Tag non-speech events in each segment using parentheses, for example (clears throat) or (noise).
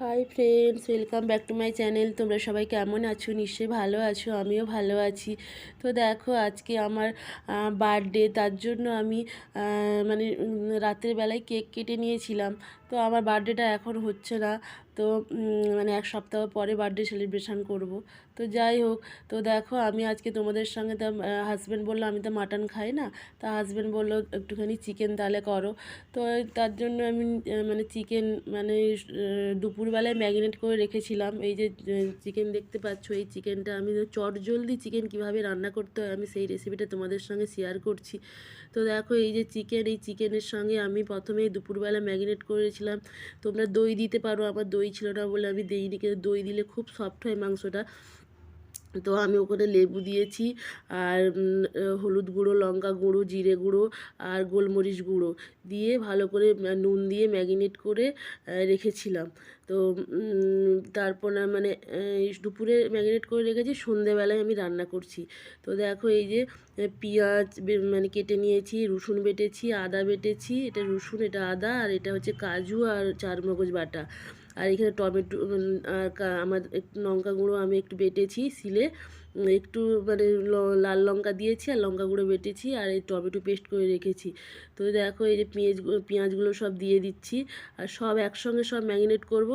Hi friends welcome back to my channel তোমরা সবাই কেমন আছো? নিশ্চয়ই ভালো আছো, আমিও ভালো আছি। তো দেখো, আজকে আমার বার্থডে তার জন্য আমি মানে রাতের বেলায় কেক কেটে নিয়েছিলাম। তো আমার বার্থডেটা এখন হচ্ছে না। তো মানে এক সপ্তাহ পরে বার্থডে সেলিব্রেশন করব। তো যাই হোক, তো দেখো আমি আজকে তোমাদের সঙ্গে তো হাজব্যান্ড বলল আমি তো মাটন খাই না। তা হাজব্যান্ড বলল, একটুখানি চিকেন তাহলে করো। তো তার জন্য আমি মানে চিকেন মানে দুপুরবেলায় ম্যারিনেট করে রেখেছিলাম। এই যে চিকেন দেখতে পাচ্ছ, এই চিকেনটা আমি চট জলদি চিকেন কীভাবে রান্না করতে হয় আমি সেই রেসিপিটা তোমাদের সঙ্গে শেয়ার করছি। তো দেখো এই যে চিকেন এই চিকেনের সঙ্গে আমি প্রথমে দুপুরবেলা ম্যাগিনেট করেছিলাম। তোমরা দই দিতে পারো, আমার দই ছিল না বলে আমি দিইনি, কিন্তু দই দিলে খুব সফট হয় মাংসটা। তো আমি ওখানে লেবু দিয়েছি আর হলুদ গুঁড়ো, লঙ্কা গুঁড়ো, জিরে গুঁড়ো আর গোলমরিচ গুঁড়ো দিয়ে ভালো করে নুন দিয়ে ম্যাগিনেট করে রেখেছিলাম। তো তারপর মানে দুপুরে ম্যাগিনেট করে রেখেছি, সন্ধেবেলায় আমি রান্না করছি। তো দেখো এই যে পেঁয়াজ মানে কেটে নিয়েছি, রসুন বেটেছি, আদা বেটেছি, এটা রসুন, এটা আদা আর এটা হচ্ছে কাজু আর চারমগজ বাটা। আর এখানে টমেটো আর আমার একটু লঙ্কা গুঁড়ো আমি একটু বেটেছি শিলে। একটু মানে লাল লঙ্কা দিয়েছি আর লঙ্কা গুঁড়ো বেটেছি আর এই টমেটো পেস্ট করে রেখেছি। তো দেখো এই যে পেঁয়াজ পেঁয়াজগুলো সব দিয়ে দিচ্ছি আর সব একসঙ্গে সব ম্যারিনেট করব।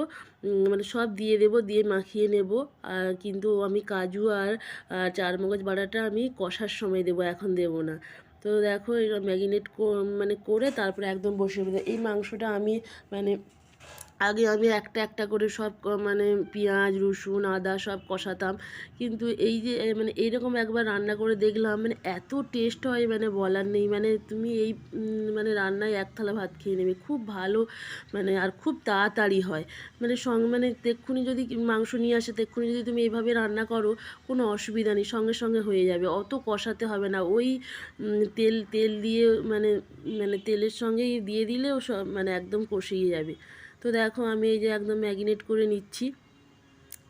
মানে সব দিয়ে দেবো, দিয়ে মাখিয়ে নেব। আর কিন্তু আমি কাজু আর চারমগজ বাটাটা আমি কষার সময় দেবো, এখন দেবো না। তো দেখো এটা ম্যারিনেট মানে করে তারপরে একদম বসে দেবো। এই মাংসটা আমি মানে আগে আমি একটা একটা করে সব মানে পেঁয়াজ, রসুন, আদা সব কষাতাম। কিন্তু এই যে মানে এইরকম একবার রান্না করে দেখলাম মানে এত টেস্ট হয় মানে বলার নেই। মানে তুমি এই মানে রান্নায় এক থালা ভাত খেয়ে নেবে। খুব ভালো মানে আর খুব তাড়াতাড়ি হয়। মানে সঙ্গে মানে তেক্ষুনি যদি মাংস নিয়ে আসে, তেক্ষুনি যদি তুমি এইভাবে রান্না করো, কোনো অসুবিধা নেই, সঙ্গে সঙ্গে হয়ে যাবে। অত কষাতে হবে না। ওই তেল তেল দিয়ে মানে মানে তেলের সঙ্গেই দিয়ে দিলেও সব মানে একদম কষিয়ে যাবে। তো দেখো আমি এই যে একদম ম্যাগিনেট করে নিচ্ছি।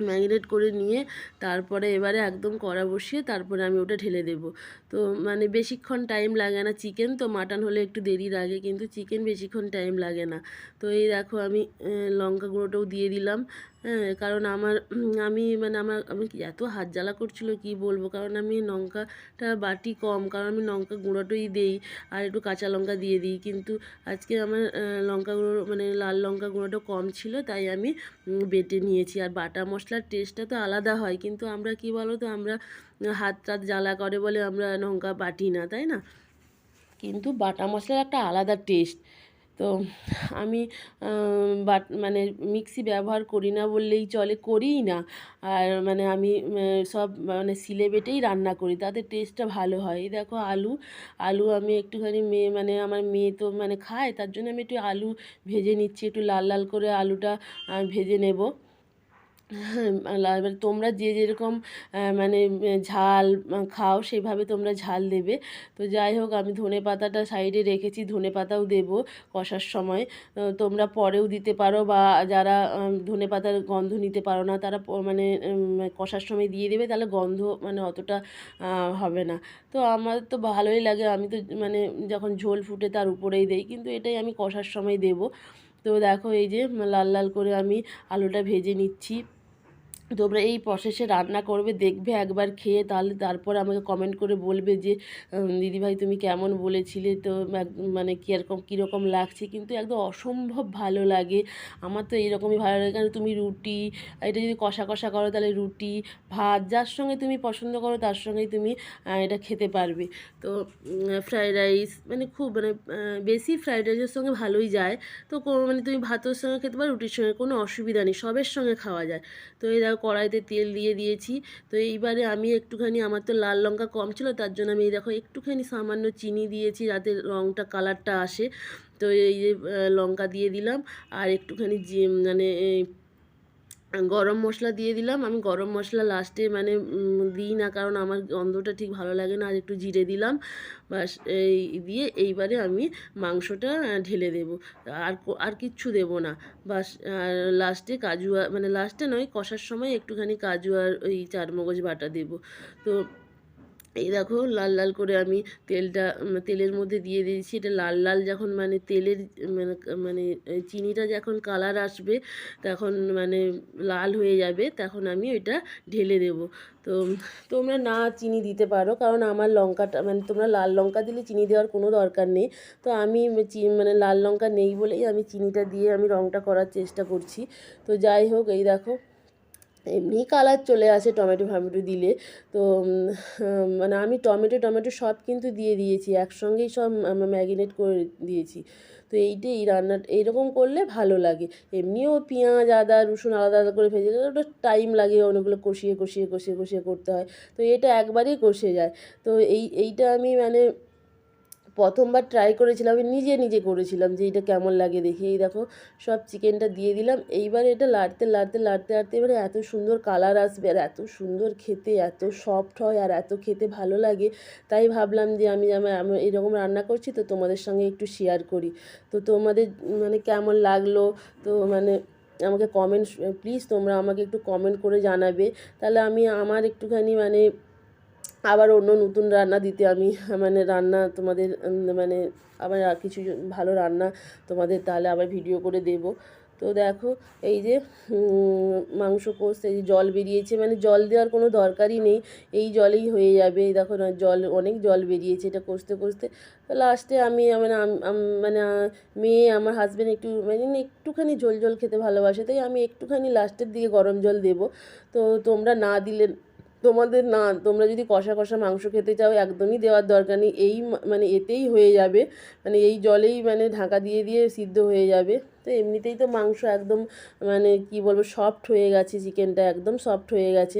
ম্যাগিনেট করে নিয়ে তারপরে এবারে একদম কড়া বসিয়ে তারপরে আমি ওটা ঢেলে দেব। তো মানে বেশিক্ষণ টাইম লাগে না চিকেন তো মাটন হলে একটু দেরি লাগে কিন্তু চিকেন বেশিক্ষণ টাইম লাগে না। তো এই দেখো আমি লঙ্কা গুঁড়োটাও দিয়ে দিলাম। হ্যাঁ কারণ আমার, আমি মানে আমার, আমি এত হাত জ্বালা করছিল কি বলব? কারণ আমি লঙ্কাটা বাটি কম, কারণ আমি লঙ্কা গুঁড়োটাই দেই আর একটু কাঁচা লঙ্কা দিয়ে দিই। কিন্তু আজকে আমার লঙ্কা গুঁড়ো মানে লাল লঙ্কা গুঁড়োটা কম ছিল, তাই আমি বেটে নিয়েছি। আর বাটা মশলার টেস্টটা তো আলাদা হয়, কিন্তু আমরা কি বলো তো আমরা হাত টাত জ্বালা করে বলে আমরা লঙ্কা বাটি না, তাই না? কিন্তু বাটা মশলার একটা আলাদা টেস্ট। তো আমি বাট মানে মিক্সি ব্যবহার করি না বললেই চলে, করিই না। আর মানে আমি সব মানে সিলে বেটেই রান্না করি, তাতে টেস্টটা ভালো হয়। এই দেখো আলু আলু আমি একটুখানি মেয়ে মানে আমার মেয়ে তো মানে খায়, তার জন্য আমি একটু আলু ভেজে নিচ্ছি, একটু লাল লাল করে আলুটা ভেজে নেব। (laughs) এবার তোমরা যে যেরকম মানে ঝাল খাও, সেভাবে তোমরা ঝাল দেবে। তো যাই হোক, আমি ধনে পাতাটা সাইডে রেখেছি, ধনে পাতাও দেবো কষার সময়। তোমরা পরেও দিতে পারো বা যারা ধনে পাতার গন্ধ নিতে পারো না, তারা মানে কষার সময় দিয়ে দেবে, তাহলে গন্ধ মানে অতটা হবে না। তো আমার তো ভালোই লাগে, আমি তো মানে যখন ঝোল ফুটে তার উপরেই দেই, কিন্তু এটাই আমি কষার সময় দেবো। তো দেখো, এই যে, লাল লাল করে আমি আলুটা ভেজে নিচ্ছি। তোমরা এই প্রসেসে রান্না করবে, দেখবে একবার খেয়ে, তাহলে তারপর আমাকে কমেন্ট করে বলবে যে দিদিভাই তুমি কেমন বলেছিলে? তো মানে কীরকম কীরকম লাগছে? কিন্তু একদম অসম্ভব ভালো লাগে। আমার তো এইরকমই ভালো লাগে। কারণ তুমি রুটি, এটা যদি কষা কষা করো তাহলে রুটি, ভাত, যার সঙ্গে তুমি পছন্দ করো তার সঙ্গেই তুমি এটা খেতে পারবে। তো ফ্রায়েড রাইস মানে খুব মানে বেশি ফ্রায়েড রাইসের সঙ্গে ভালোই যায়। তো মানে তুমি ভাতের সঙ্গে খেতে পারো, রুটির সঙ্গে কোনো অসুবিধা নেই, সবের সঙ্গে খাওয়া যায়। তো দেখো কড়াইতে তেল দিয়ে দিয়েছি। তো এইবারে আমি একটুখানি, আমার তো লাল লঙ্কা কম ছিল, তার জন্য আমি এই দেখো একটুখানি সামান্য চিনি দিয়েছি যাতে রঙটা কালারটা আসে। তো এই যে লঙ্কা দিয়ে দিলাম। আর একটুখানি মানে গরম মশলা দিয়ে দিলাম। আমি গরম মশলা লাস্টে মানে দিই না কারণ আমার গন্ধটা ঠিক ভালো লাগে না, আর একটু জিরে দিলাম। বাস এই দিয়ে এইবারে আমি মাংসটা ঢেলে দেব। আর আর কিচ্ছু দেব না। বাস আর লাস্টে কাজু মানে লাস্টে নয়, কষার সময় একটুখানি কাজু আর ওই চারমগজ বাটা দেব। তো এই দেখো লাল লাল করে আমি তেলটা তেলের মধ্যে দিয়ে দিয়েছি। এটা লাল লাল যখন মানে তেলের মানে মানে চিনিটা যখন কালার আসবে, তখন মানে লাল হয়ে যাবে, তখন আমি ওইটা ঢেলে দেব। তো, তোমরা না চিনি দিতে পারো, কারণ আমার লঙ্কাটা মানে তোমরা লাল লঙ্কা দিলে চিনি দেওয়ার কোনো দরকার নেই। তো আমি মানে লাল লঙ্কা নেই বলেই আমি চিনিটা দিয়ে আমি রঙটা করার চেষ্টা করছি। তো যাই হোক, এই দেখো এমনি কালার চলে আসে টমেটো ফমেটো দিলে। তো মানে আমি টমেটো টমেটো সব কিন্তু দিয়ে দিয়েছি, একসঙ্গেই সব ম্যাগিনেট করে দিয়েছি। তো এইটাই এই রান্না, এইরকম করলে ভালো লাগে। এমনিও পেঁয়াজ, আদা, রসুন আলাদা আলাদা করে ভেজে গেলে ওটা টাইম লাগে, অনেকগুলো কষিয়ে কষিয়ে কষিয়ে কষিয়ে করতে হয়। তো এটা একবারেই কষে যায়। তো এই, এইটা আমি মানে প্রথমবার ট্রাই করেছিলাম, আমি নিজে নিজে করেছিলাম যে এটা কেমন লাগে দেখি। এই দেখো, সব চিকেনটা দিয়ে দিলাম। এইবার এটা লাড়তে লাড়তে লাড়তে লাড়তে এবারে এত সুন্দর কালার আসবে আর এত সুন্দর খেতে, এত সফট হয় আর এত খেতে ভালো লাগে। তাই ভাবলাম যে আমি আমি এরকম রান্না করছি তো তোমাদের সঙ্গে একটু শেয়ার করি। তো তোমাদের মানে কেমন লাগল? তো মানে আমাকে কমেন্ট প্লিজ তোমরা আমাকে একটু কমেন্ট করে জানাবে। তাহলে আমি আমার একটুখানি মানে আবার অন্য নতুন রান্না দিতে আমি মানে রান্না তোমাদের মানে আবার কিছু ভালো রান্না তোমাদের তাহলে আবার ভিডিও করে দেব। তো দেখো, এই যে মাংস কষতে জল বেরিয়েছে মানে জল দেওয়ার কোনো দরকারই নেই, এই জলেই হয়ে যাবে। দেখো না, জল, অনেক জল বেরিয়েছে এটা কষতে কষতে। লাস্টে আমি মানে মানে মেয়ে আমার হাজব্যান্ড একটু মানে একটুখানি ঝোল ঝোল খেতে ভালোবাসে, তাই আমি একটুখানি লাস্টের দিকে গরম জল দেবো। তো তোমরা না দিলে তোমাদের না, তোমরা যদি কষা কষা মাংস খেতে চাও, একদমই দেওয়ার দরকার নেই। এই মানে এতেই হয়ে যাবে। মানে এই জলেই মানে ঢাকা দিয়ে দিয়ে সিদ্ধ হয়ে যাবে। তো এমনিতেই তো মাংস একদম মানে কি বলব সফট হয়ে গেছে, চিকেনটা একদম সফট হয়ে গেছে।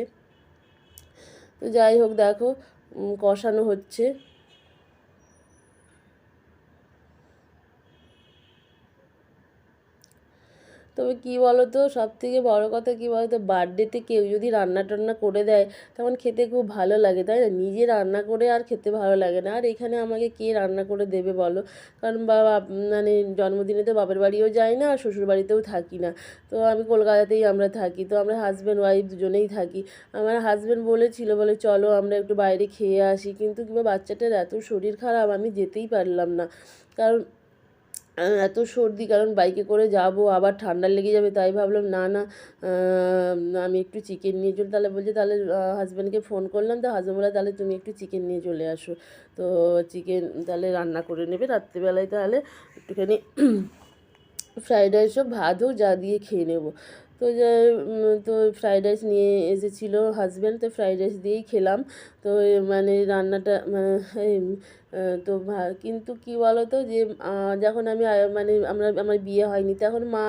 তো যাই হোক, দেখো কষানো হচ্ছে। তবে কী বলো তো সব থেকে বড়ো কথা কী বলো তো বার্থডেতে কেউ যদি রান্না টান্না করে দেয়, তখন খেতে খুব ভালো লাগে, তাই না? নিজে রান্না করে আর খেতে ভালো লাগে না। আর এখানে আমাকে কে রান্না করে দেবে বলো? কারণ বাবা মানে জন্মদিনে তো বাপের বাড়িও যাই না, আর শ্বশুর বাড়িতেও থাকি না। তো আমি কলকাতাতেই আমরা থাকি, তো আমরা হাজব্যান্ড ওয়াইফ দুজনেই থাকি। আমার হাজব্যান্ড বলেছিল, বলে চলো আমরা একটু বাইরে খেয়ে আসি, কিন্তু কিংবা বাচ্চাটার এত শরীর খারাপ, আমি যেতেই পারলাম না। কারণ এত সর্দি কারণ বাইকে করে যাব, আবার ঠান্ডা লেগে যাবে, তাই ভাবলাম, না না আমি একটু চিকেন নিয়ে চল, তাহলে বলছে, তাহলে হাজব্যান্ডকে ফোন করলাম, তো হাজব্যান্ড বলে, তাহলে তুমি একটু চিকেন নিয়ে চলে আসো। তো চিকেন তাহলে রান্না করে নেবে রাত্রিবেলায়, তাহলে একটুখানি ফ্রাইড রাইস ভাত হোক যা দিয়ে খেয়ে নেব। তো তো ফ্রাইড রাইস নিয়ে এসেছিল হাজব্যান্ড তো ফ্রাইড রাইস দিয়েই খেলাম। তো মানে রান্নাটা মানে তো কিন্তু কি বলো তো যে যখন আমি মানে আমরা, আমার বিয়ে হয়নি, তখন মা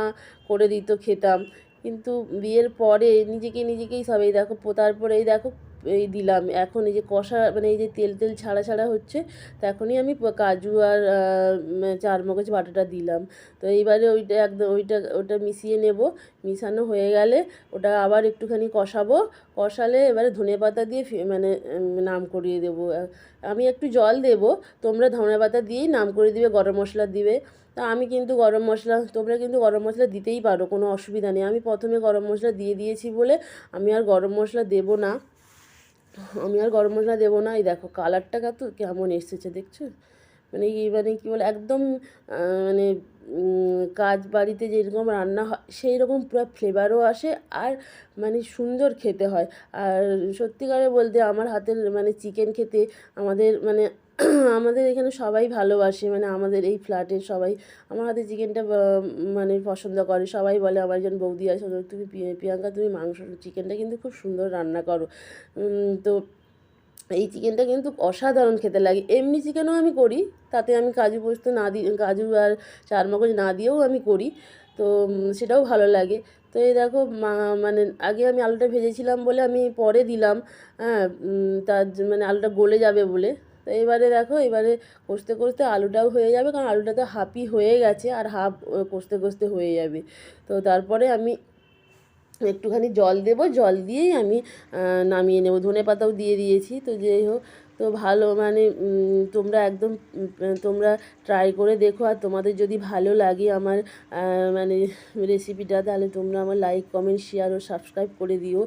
করে দিত খেতাম। কিন্তু বিয়ের পরে নিজেকে নিজেকেই সবাই দেখো, তারপরেই দেখো এই দিলাম। এখন এই যে কষা মানে এই যে তেল তেল ছাড়া ছাড়া হচ্ছে, তো এখনই আমি কাজু আর চারমগজ বাটাটা দিলাম। তো এইবারে ওইটা একদম, ওইটা, ওটা মিশিয়ে নেব। মিশানো হয়ে গেলে ওটা আবার একটুখানি কষাবো। কষালে এবারে ধনে পাতা দিয়ে মানে নাম করিয়ে দেবো। আমি একটু জল দেবো। তোমরা ধনে পাতা দিয়েই নাম করে দিবে, গরম মশলা দিবে। তা আমি কিন্তু গরম মশলা, তোমরা কিন্তু গরম মশলা দিতেই পারো, কোনো অসুবিধা নেই। আমি প্রথমে গরম মশলা দিয়ে দিয়েছি বলে আমি আর গরম মশলা দেবো না। আমি আর গরম মশলা দেবো না। এই দেখো কালারটা কত কেমন এসেছে দেখছ? মানে এই মানে কী বলে, একদম মানে কাজ বাড়িতে যেরকম রান্না হয় সেই রকম পুরো ফ্লেভারও আসে আর মানে সুন্দর খেতে হয়। আর সত্যিকারে বলতে আমার হাতের মানে চিকেন খেতে আমাদের মানে (clears throat) আমাদের এখানে সবাই ভালোবাসে মানে আমাদের এই ফ্ল্যাটের সবাই, আমার হাতে চিকেনটা মানে পছন্দ করে। সবাই বলে, আমার একজন বৌদি আছে তুমি প্রিয়াঙ্কা, তুমি মাংস, চিকেনটা কিন্তু খুব সুন্দর রান্না করো। তো এই চিকেনটা কিন্তু অসাধারণ খেতে লাগে। এমনি চিকেনও আমি করি, তাতে আমি কাজু পোস্ত না দিই কাজু আর চারমগজ না দিয়েও আমি করি, তো সেটাও ভালো লাগে। তো এই দেখো মানে আগে আমি আলুটা ভেজেছিলাম বলে আমি পরে দিলাম হ্যাঁ তার মানে আলুটা গলে যাবে বলে। তো এবারে দেখো, এবারে কষতে কষতে আলুটাও হয়ে যাবে, কারণ আলুটা তো হাফই হয়ে গেছে আর হাফ কষতে কষতে হয়ে যাবে। তো তারপরে আমি একটুখানি জল দেব, জল দিয়েই আমি নামিয়ে নেব। ধনে পাতাও দিয়ে দিয়েছি, তো যাই হোক, তো ভালো মানে তোমরা একদম তোমরা ট্রাই করে দেখো। আর তোমাদের যদি ভালো লাগে আমার মানে রেসিপিটা, তাহলে তোমরা আমার লাইক কমেন্ট শেয়ার ও সাবস্ক্রাইব করে দিও।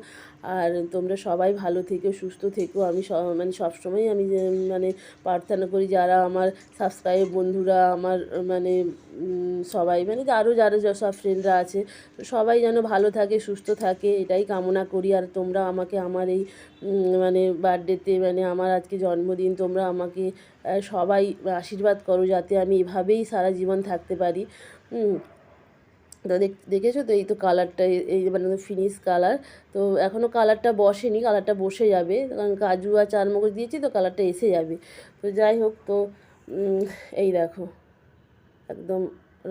আর তোমরা সবাই ভালো থেকো, সুস্থ থেকো আমি মানে সবসময় আমি মানে প্রার্থনা করি যারা আমার সাবস্ক্রাইব বন্ধুরা, আমার মানে সবাই মানে আরও যারা সব ফ্রেন্ডরা আছে, সবাই যেন ভালো থাকে, সুস্থ থাকে, এটাই কামনা করি আর তোমরা আমাকে আমার এই মানে বার্থডেতে মানে আমার আজকে জন্মদিন, তোমরা আমাকে সবাই আশীর্বাদ করো যাতে আমি এভাবেই সারা জীবন থাকতে পারি। তো দেখ, দেখেছ তো এই তো কালারটা এই মানে ফিনিশ কালার তো এখনও কালারটা বসেনি কালারটা বসে যাবে, কারণ কাজু আর চারমগজ দিয়েছি তো কালারটা এসে যাবে। তো যাই হোক তো এই দেখো, একদম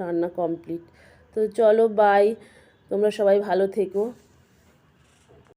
রান্না কমপ্লিট তো চলো বাই তোমরা সবাই ভালো থেকো।